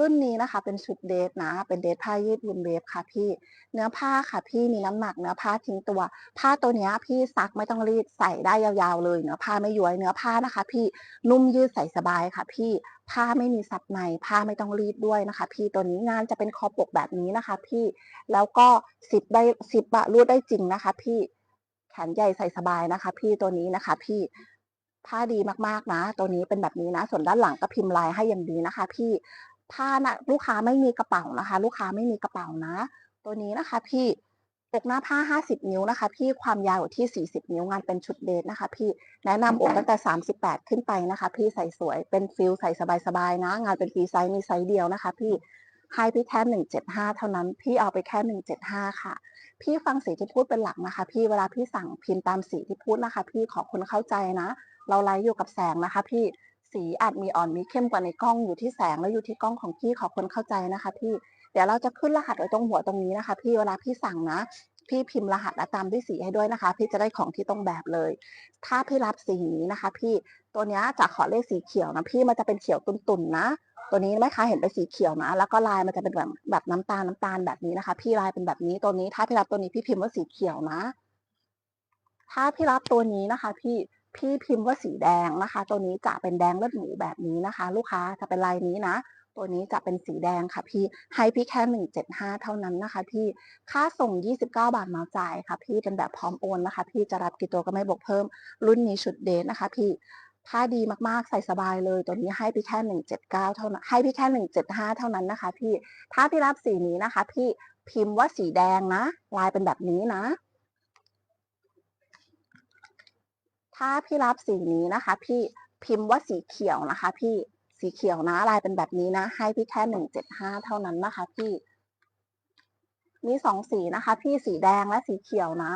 รุ่นนี้นะคะ เป็นชุดเดทนะ เป็นเดทผ้ายืดวูลเวฟค่ะพี่ เนื้อผ้าค่ะพี่มีน้ำหนักเนื้อผ้าทิ้งตัว ผ้าตัวนี้พี่ซักไม่ต้องรีดใส่ได้ยาวๆเลย เนื้อผ้าไม่ย้วยเนื้อผ้านะคะ พี่นุ่มยืดใส่สบายค่ะพี่ผ้าไม่มีซับในผ้าไม่ต้องรีดด้วยนะคะ พี่ตัวนี้งานจะเป็นคอปกแบบนี้นะคะ พี่แล้วก็ซิปได้ซิปอะรูดได้จริงนะคะ พี่แขนใหญ่ใส่สบายนะคะ พี่ตัวนี้นะคะ พี่ผ้าดีมากๆนะ ตัวนี้เป็นแบบนี้นะ ส่วนด้านหลังก็พิมพ์ลายให้อย่างดีนะคะ พี่ ผ้านะลูกค้าไม่มีกระเป๋านะคะ ลูกค้าไม่มีกระเป๋านะ ตัวนี้นะคะ พี่อกหน้าผ้า 50 นิ้วนะคะ พี่ความยาวอยู่ที่ 40 นิ้วงานเป็นชุดเดทนะคะ พี่แนะนำอกตั้งแต่ 38 ขึ้นไปนะคะ พี่ใส่สวยเป็นฟิลใส่สบายๆนะ งานเป็นฟรีไซส์มีไซส์เดียวนะคะ พี่ให้พี่แค่ 175 เท่านั้น พี่เอาไปแค่ 175 ค่ะ พี่ฟังสีที่พูดเป็นหลักนะคะ พี่เวลาพี่สั่งพิมพ์ตามสีที่พูดนะคะ พี่ขอคุณเข้าใจนะ เราไลฟ์อยู่กับแสงนะคะ พี่ สีอาจมีอ่อนมีเข้มกว่าในกล้องอยู่ที่แสงและอยู่ที่กล้องของพี่ขอคนเข้าใจนะคะพี่เดี๋ยวเราจะขึ้นรหัสไว้ตรงหัวตรงนี้นะคะ พี่เวลาพี่สั่งนะ พี่พิมพ์รหัสและตามด้วยสีให้ด้วยนะคะ พี่จะได้ของที่ตรงแบบเลย ถ้าพี่รับสีนี้นะคะ พี่ตัวนี้จะขอเลขสีเขียวนะพี่มันจะเป็นเขียวตุ่นๆนะตัวนี้ไหมคะเห็นเป็นสีเขียวนะ แล้วก็ลายมันจะเป็นแบบแบบน้ำตาลน้ำตาลแบบนี้นะคะ พี่ลายเป็นแบบนี้ตัวนี้ถ้าพี่รับตัวนี้พี่พิมพ์ว่าสีเขียวนะ ถ้าพี่รับตัวนี้นะคะ พี่ พี่พิมพ์ว่าสีแดงนะคะ ตัวนี้จะเป็นแดงเลือดหมูแบบนี้นะคะ ลูกค้าจะเป็นลายนี้นะ ตัวนี้จะเป็นสีแดงค่ะพี่ให้พี่แค่หนึ่งเจ็ดห้าเท่านั้นนะคะ พี่ค่าส่งยี่สิบเก้าบาทมาจ่ายค่ะ พี่เป็นแบบพร้อมโอนนะคะ พี่จะรับกี่ตัวก็ไม่บวกเพิ่ม รุ่นนี้ชุดเดทนะคะ พี่ผ้าดีมากๆใส่สบายเลย ตัวนี้ให้พี่แค่หนึ่งเจ็ดเก้าเท่านั้นให้พี่แค่หนึ่งเจ็ดห้าเท่านั้นนะคะ พี่ถ้าพี่รับสีนี้นะคะ พี่พิมพ์ว่าสีแดงนะ ลายเป็นแบบนี้นะ ถ้าพี่รับสีนี้นะคะ พี่พิมพ์ว่าสีเขียวนะคะ พี่สีเขียวนะลายเป็นแบบนี้นะ ให้พี่แค่หนึ่งเจ็ดห้าเท่านั้นนะคะ พี่ มีสองสีนะคะ พี่สีแดงและสีเขียวนะ